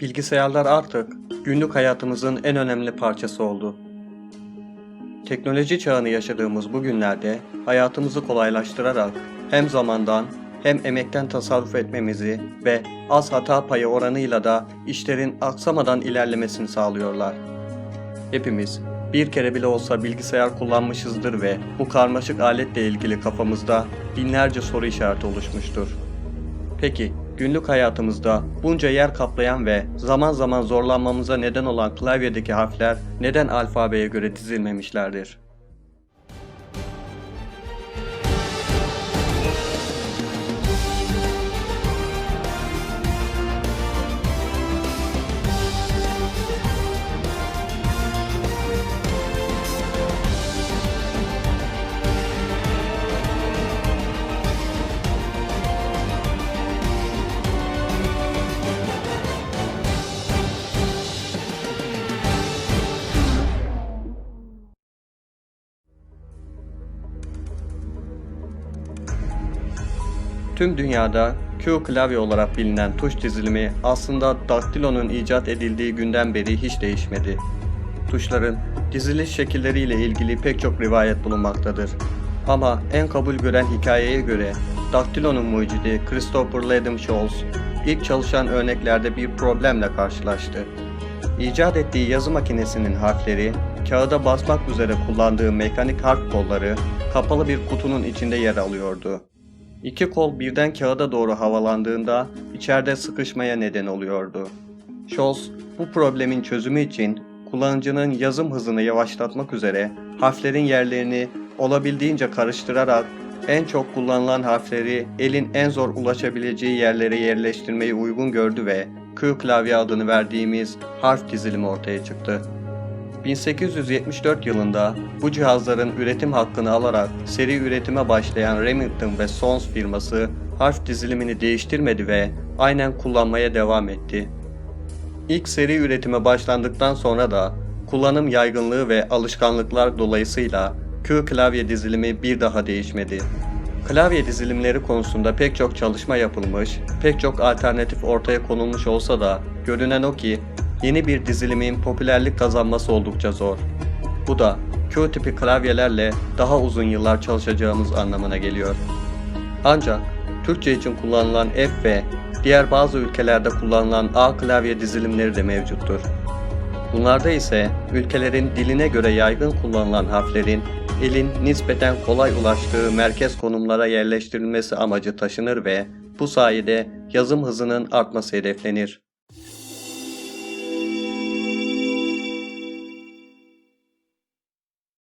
Bilgisayarlar artık günlük hayatımızın en önemli parçası oldu. Teknoloji çağını yaşadığımız bu günlerde hayatımızı kolaylaştırarak hem zamandan hem emekten tasarruf etmemizi ve az hata payı oranıyla da işlerin aksamadan ilerlemesini sağlıyorlar. Hepimiz bir kere bile olsa bilgisayar kullanmışızdır ve bu karmaşık aletle ilgili kafamızda binlerce soru işareti oluşmuştur. Peki günlük hayatımızda bunca yer kaplayan ve zaman zaman zorlanmamıza neden olan klavyedeki harfler neden alfabeye göre dizilmemişlerdir? Tüm dünyada Q klavye olarak bilinen tuş dizilimi aslında daktilonun icat edildiği günden beri hiç değişmedi. Tuşların diziliş şekilleriyle ilgili pek çok rivayet bulunmaktadır. Ama en kabul gören hikayeye göre daktilonun mucidi Christopher Ledham Scholz ilk çalışan örneklerde bir problemle karşılaştı. İcat ettiği yazı makinesinin harfleri, kağıda basmak üzere kullandığı mekanik harf kolları kapalı bir kutunun içinde yer alıyordu. İki kol birden kağıda doğru havalandığında içeride sıkışmaya neden oluyordu. Scholz bu problemin çözümü için kullanıcının yazım hızını yavaşlatmak üzere harflerin yerlerini olabildiğince karıştırarak en çok kullanılan harfleri elin en zor ulaşabileceği yerlere yerleştirmeyi uygun gördü ve Q klavye adını verdiğimiz harf dizilimi ortaya çıktı. 1874 yılında bu cihazların üretim hakkını alarak seri üretime başlayan Remington ve Sons firması harf dizilimini değiştirmedi ve aynen kullanmaya devam etti. İlk seri üretime başlandıktan sonra da kullanım yaygınlığı ve alışkanlıklar dolayısıyla Q klavye dizilimi bir daha değişmedi. Klavye dizilimleri konusunda pek çok çalışma yapılmış, pek çok alternatif ortaya konulmuş olsa da görünen o ki yeni bir dizilimin popülerlik kazanması oldukça zor. Bu da Q tipi klavyelerle daha uzun yıllar çalışacağımız anlamına geliyor. Ancak Türkçe için kullanılan F ve diğer bazı ülkelerde kullanılan A klavye dizilimleri de mevcuttur. Bunlarda ise ülkelerin diline göre yaygın kullanılan harflerin elin nispeten kolay ulaştığı merkez konumlara yerleştirilmesi amacı taşınır ve bu sayede yazım hızının artması hedeflenir.